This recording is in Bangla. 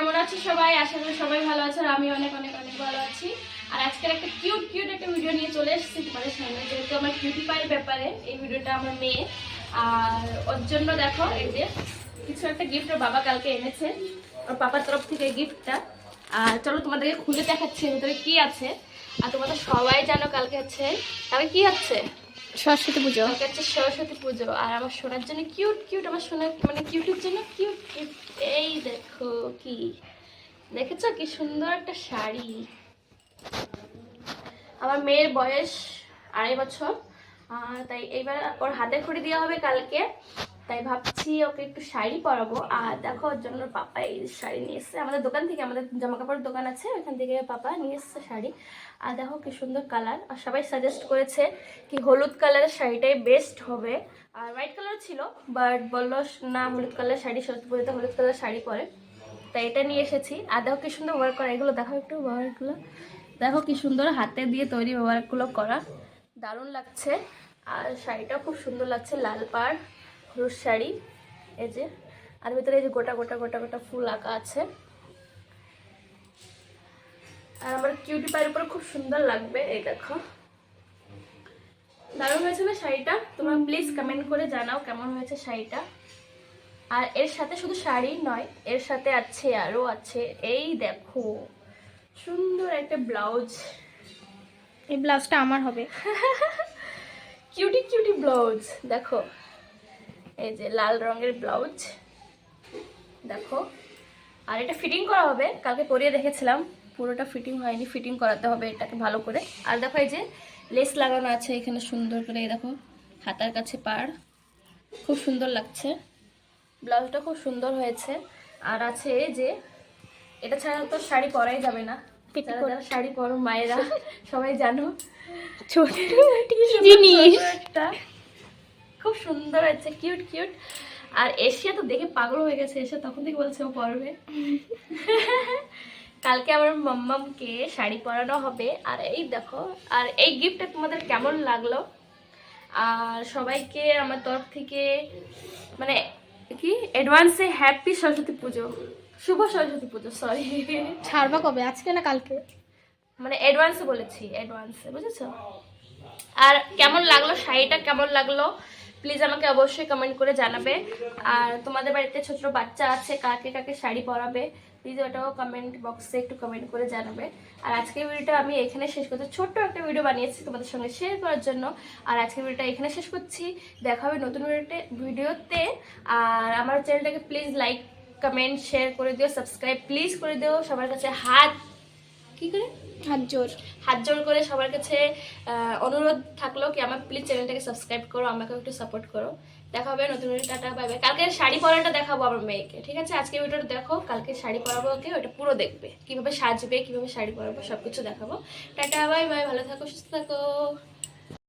কেমন আছো সবাই? আশা করি সবাই ভালো আছো আমি অনেক অনেক অনেক ভালো আছি। আর আজকের একটা কিউট কিউট একটা ভিডিও নিয়ে চলে এসেছি তোমাদের সামনে। যেহেতু আমার কিউটি পাইয়ের ব্যাপারে এই ভিডিওটা আমার মেয়ে আর ওর জন্য দেখো, এই যে কিছু একটা গিফট ওর বাবা কালকে এনেছে। ওর পাপার তরফ থেকে গিফটটা আর চলো তোমাদেরকে খুলে দেখাচ্ছি ভিতরে কি আছে। আর তোমাদের সবাই জানো কালকে হচ্ছে। কালকে কি হচ্ছে? সরস্বতী পুজো। হচ্ছে সরস্বতী পুজো। আর আমার সোনার জন্য কিউট কিউট আমার সোনার মানে কিউটের জন্য কিউট কিউট এই দেখো কি। দেখেছ কি সুন্দর একটা শাড়ি? আমার মেয়ের বয়স আড়াই বছর। তাই এইবার ওর হাতে খড়ি দেওয়া হবে কালকে। তাই ভাবছি ওকে একটু শাড়ি পরাবো। আর দেখো, ওর জন্য পাপা এই শাড়ি নিয়ে এসছে। আমাদের দোকান থেকে আমাদের জামা কাপড়ের দোকান আছে ওখান থেকে পাপা নিয়ে এসছে শাড়ি। আর দেখো কি সুন্দর কালার। আর সবাই সাজেস্ট করেছে কি হলুদ কালারের শাড়িটাই বেস্ট হবে। আর হোয়াইট কালার ছিল বাট বলল না, হলুদ কালার শাড়ি, সত্যি পুজোতে হলুদ কালার শাড়ি পরে। তাই এটা নিয়ে এসেছি। আর দেখো কি সুন্দর ওয়ার্ক করা। এগুলো দেখো একটু ওয়ার্কগুলো দেখো কি সুন্দর হাতে দিয়ে তৈরি ওয়ার্কগুলো করা। দারুণ লাগছে। আর শাড়িটাও খুব সুন্দর লাগছে, লাল পাড়। হলুদ শাড়ি এই যে আর ভিতরে এই যে গোটা গোটা গোটা গোটা ফুল আঁকা আছে। আর আমার কিউটি পায়ের উপরে খুব সুন্দর লাগবে এই দেখো। দারুণ হয়েছে না শাড়িটা? তোমরা প্লিজ কমেন্ট করে জানাও কেমন হয়েছে শাড়িটা। আর এর সাথে শুধু শাড়ি নয় এর সাথে আছে আরও আছে এই দেখো। সুন্দর একটা ব্লাউজ। এই ব্লাউজটা আমার হবে। কিউটি কিউটি ব্লাউজ দেখো। এই যে লাল রঙের ব্লাউজ। দেখো। আর এটা ফিটিং করা হবে। কালকে পরিয়ে দেখেছিলাম পুরোটা ফিটিং হয়নি। ফিটিং করাতে হবে এটাকে ভালো করে। আর দেখো এই যে লেস লাগানো আছে এখানে সুন্দর করে। দেখো হাতার কাছে পাড়। খুব সুন্দর লাগছে। ব্লাউজটা খুব সুন্দর হয়েছে। আর আছে এই যে এটা ছাড়া তো শাড়ি পরাই যাবে না। শাড়ি পরো মায়েরা সবাই জানো। ছোট জিনিস একটা খুব সুন্দর আছে কিউট কিউট আর এশিয়া তো দেখে পাগল হয়ে গেছে এসে তখন থেকে বলছে ও পরবে। কালকে আমার মাম্মামকে শাড়ি পরানো হবে। আর এই দেখো আর এই গিফটটা তোমাদের কেমন লাগল? আর সবাইকে আমার তরফ থেকে মানে কি? অ্যাডভান্সে হ্যাপি সরস্বতী পুজো। শুভ সরস্বতী পুজো সরি ছাড়বা কবে? আজকে না কালকে? মানে অ্যাডভান্সে বলেছি অ্যাডভান্সে বুঝেছ? আর কেমন লাগল? শাড়িটা কেমন লাগল? প্লিজ আমাকে অবশ্যই কমেন্ট করে জানাবে। আর তোমাদের বাড়িতে ছোট ছোট বাচ্চা আছে, কাকে কাকে শাড়ি পরাবে প্লিজ ওটাও কমেন্ট বক্সে একটু কমেন্ট করে জানাবে। আর আজকের ভিডিওটা আমি এখানে শেষ করছি ছোট্ট একটা ভিডিও বানিয়েছি তোমাদের সঙ্গে শেয়ার করার জন্য। আর আজকের ভিডিওটা এখানে শেষ করছি। দেখা হবে নতুন ভিডিওতে ভিডিওতে আর আমার চ্যানেলটাকে প্লিজ লাইক কমেন্ট শেয়ার করে দিও সাবস্ক্রাইব প্লিজ করে দিও। সবার কাছে হাত কি করে? হাত জোর। হাত জোর করে সবার কাছে অনুরোধ থাকল কি আমার প্লিজ চ্যানেলটাকে সাবস্ক্রাইব করো আমাকে একটু সাপোর্ট করো। দেখা হবে নতুন নতুন টাটা বাই বাই কালকে শাড়ি পরাটা দেখাবো আমার মেয়েকে ঠিক আছে? আজকে ভিডিওটা দেখো কালকে শাড়ি পরাবো ওকে ওটা পুরো দেখবে। কীভাবে সাজবে কীভাবে শাড়ি পরাবো সব কিছু দেখাবো। টাটা বাই বাই ভালো থাকো সুস্থ থাকো।